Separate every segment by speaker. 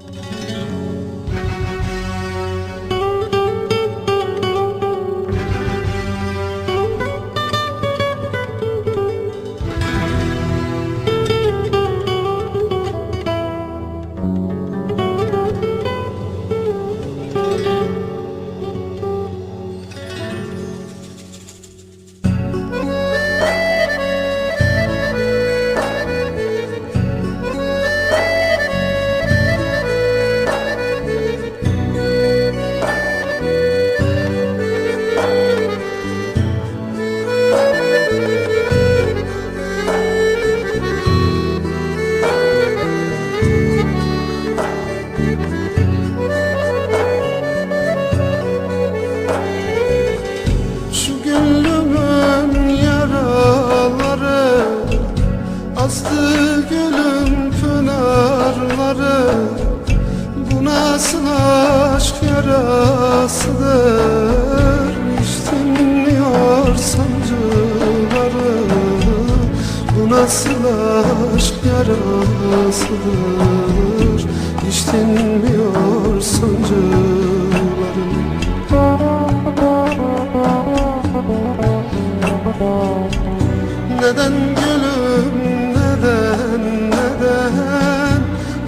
Speaker 1: Música Nasıl aşk yarasıdır. Hiç dinmiyor sancıları. Bu nasıl aşk yarasıdır? Hiç dinmiyor sancıları. Neden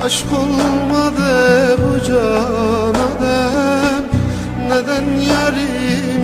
Speaker 1: Aşk olmadı bu cana den Neden yarim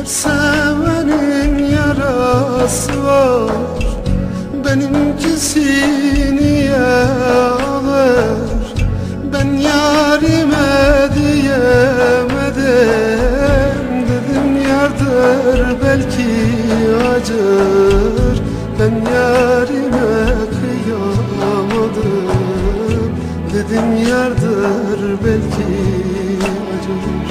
Speaker 1: Her sevenin yarası var Benimkisi niye alır. Ben yarime diyemedim. Dedim yardır belki acır. Ben yarime kıyamadım. Dedim yardır belki acır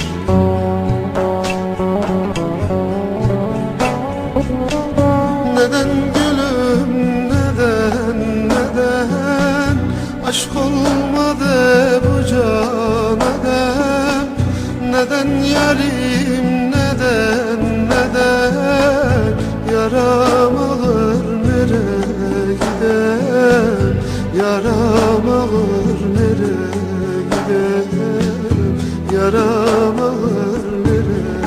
Speaker 1: Yaram alır nereye gider Yaram alır nereye?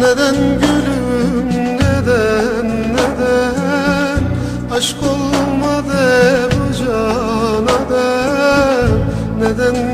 Speaker 1: Neden gülüm neden neden? Aşk olmadı bu cana den Neden